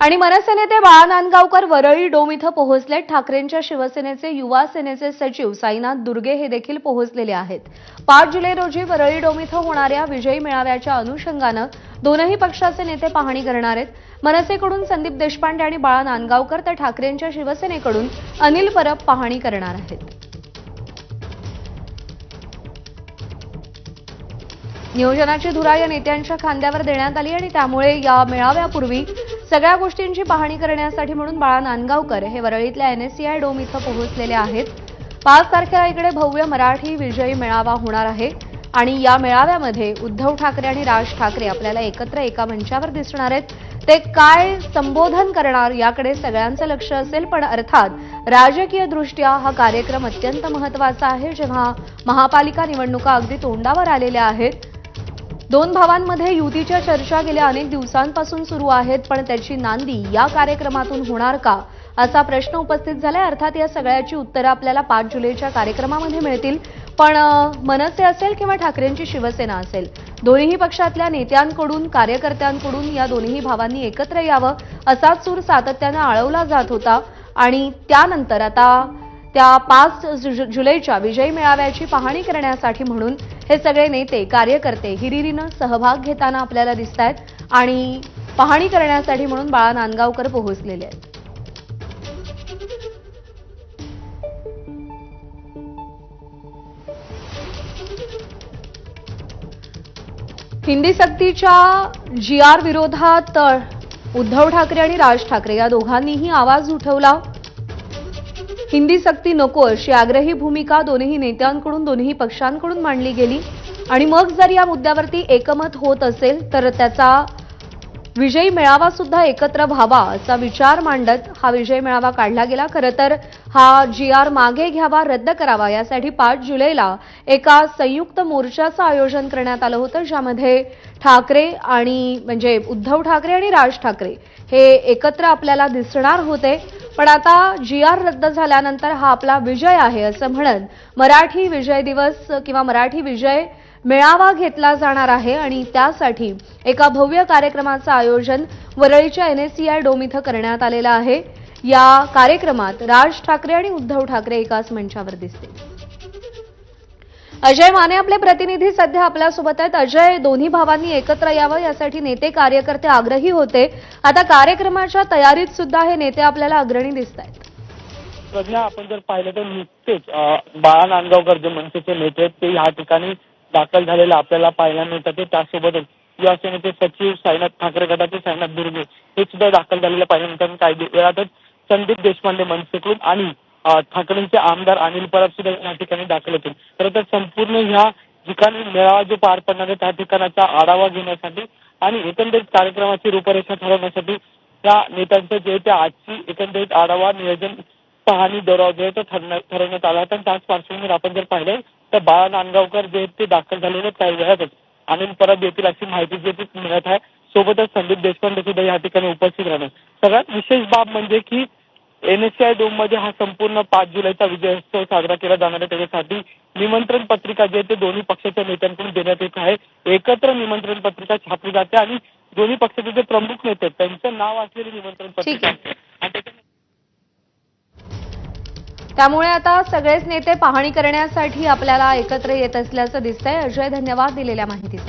आणि मनसे नेते बाळा नांदगावकर वरळी डोम इथं पोहोचले ठाकरेंच्या शिवसेनेचे युवा सेनेचे सचिव साईनाथ दुर्गे हे देखील पोहोचलेले आहेत. पाच जुलै रोजी वरळी डोम इथं होणाऱ्या विजयी मेळाव्याच्या अनुषंगानं दोनही पक्षाचे नेते पाहणी करणार आहेत. मनसेकडून संदीप देशपांडे आणि बाळा नांदगावकर तर ठाकरेंच्या शिवसेनेकडून अनिल परब पाहणी करणार आहेत. नियोजनाची धुरा या नेत्यांच्या खांद्यावर देण्यात आली आणि त्यामुळे या मेळाव्यापूर्वी सगळ्या गोष्टींची पाहणी करण्यासाठी म्हणून बाळा नांदगावकर हे वरळीतल्या एनएससीआय डोम इथं पोहोचलेले आहेत. पाच तारखेला इकडे भव्य मराठी विजयी मेळावा होणार आहे आणि या मेळाव्यामध्ये उद्धव ठाकरे आणि राज ठाकरे आपल्याला एकत्र एका मंचावर दिसणार आहेत. ते काय संबोधन करणार याकडे सगळ्यांचं लक्ष असेल पण अर्थात राजकीय दृष्ट्या हा कार्यक्रम अत्यंत महत्त्वाचा आहे. जेव्हा महापालिका निवडणुका अगदी तोंडावर आलेल्या आहेत दोन भावांमध्ये युतीच्या चर्चा गेल्या अनेक दिवसांपासून सुरू आहेत पण त्याची नांदी या कार्यक्रमातून होणार का? असा प्रश्न उपस्थित झालाय. अर्थात या सगळ्याची उत्तरं आपल्याला पाच जुलैच्या कार्यक्रमामध्ये मिळतील. पण मनसे असेल किंवा ठाकरेंची शिवसेना असेल दोन्ही पक्षातल्या नेत्यांकडून कार्यकर्त्यांकडून या दोन्ही भावांनी एकत्र यावं असाच सूर सातत्यानं आळवला जात होता. आणि त्यानंतर आता त्या पाच जु- जुलैच्या विजयी मेळाव्याची पाहणी करण्यासाठी म्हणून हे सगळे नेते कार्यकर्ते हिरिरीनं सहभाग घेताना आपल्याला दिसत आहेत आणि पाहणी करण्यासाठी म्हणून बाळा नांदगावकर पोहोचलेले आहेत. हिंदी सक्तीच्या जी आर विरोधात उद्धव ठाकरे आणि राज ठाकरे या दोघांनीही आवाज उठवला. हिंदी सक्ती नको अशी आग्रही भूमिका दोन्ही नेत्यांकडून दोन्ही पक्षांकडून मांडली गेली. आणि मग जर या मुद्द्यावरती एकमत होत असेल तर त्याचा विजयी मेळावा सुद्धा एकत्र व्हावा असा विचार मांडत हा विजय मेळावा काढला गेला. खरं तर हा जी आर मागे घ्यावा रद्द करावा यासाठी पाच जुलैला एका संयुक्त मोर्चाचं आयोजन करण्यात आलं होतं ज्यामध्ये ठाकरे आणि म्हणजे उद्धव ठाकरे आणि राज ठाकरे हे एकत्र आपल्याला दिसणार होते. पण आता जी आर रद्द झाल्यानंतर हा आपला विजय आहे असं म्हणत मराठी विजय दिवस किंवा मराठी विजय मेळावा घेतला जाणार आहे आणि त्यासाठी एका भव्य कार्यक्रमाचं आयोजन वरळीच्या एनएससीआय डोम इथं करण्यात आलेलं आहे. या कार्यक्रमात राज ठाकरे आणि उद्धव ठाकरे एकाच मंचावर दिसतील. अजय माने आपले प्रतिनिधी सध्या आपल्यासोबत आहेत. अजय दोन्ही भावांनी एकत्र यावं यासाठी नेते कार्यकर्ते आग्रही होते. आता कार्यक्रमाच्या तयारीत सुद्धा हे नेते आपल्याला अग्रणी दिसत आहेत. प्रज्ञा आपण जर पाहिलं तर नुकतेच बाळा नांदगावकर जे मनसेचे नेते आहेत ते या ठिकाणी दाखल झालेलं आपल्याला पाहायला मिळतात. ते त्यासोबतच युवासेनेचे सचिव साईनाथ ठाकरे गटाचे साईनाथ दुर्गे हे सुद्धा दाखल झालेलं पाहिल्यानंतर काही वेळातच संदीप देशपांडे मनसेकडून आणि ठाकरेंचे आमदार अनिल परब सुद्धा या ठिकाणी दाखल होतील. खरं तर संपूर्ण ह्या ठिकाणी मेळावा जो पार पडणार आहे त्या ठिकाणाचा आढावा घेण्यासाठी आणि एकंदरीत कार्यक्रमाची रूपरेषा ठरवण्यासाठी त्या नेत्यांचं जे ते आजची एकंदरीत आढावा नियोजन पाहणी दौरा जो आहे तो ठरवण्यात ठरवण्यात आला होता आणि त्याच पार्श्वभूमीवर आपण जर पाहिलं तर बाळा नांदगावकर जे ते दाखल झालेले आहेत काही वेळातच. अनिल परब येतील अशी माहिती जे ती मिळत आहे सोबतच संदीप देशपांडे सुद्धा या ठिकाणी उपस्थित राहणार. सगळ्यात विशेष बाब म्हणजे की एनएसआय डोममध्ये हा संपूर्ण पाच जुलैचा विजयोत्सव साजरा केला जाणार आहे. त्याच्यासाठी निमंत्रण पत्रिका जी आहे ते दोन्ही पक्षाच्या नेत्यांकडून देण्यात येत आहे. एकत्र निमंत्रण पत्रिका छापली जाते आणि दोन्ही पक्षाचे जे प्रमुख नेते आहेत त्यांचं नाव असलेली निमंत्रण पत्रिका ठीक असते आणि त्याच्या त्यामुळे आता सगळेच नेते पाहणी करण्यासाठी आपल्याला एकत्र येत असल्याचं दिसतंय. अजय धन्यवाद दिलेल्या माहितीसाठी.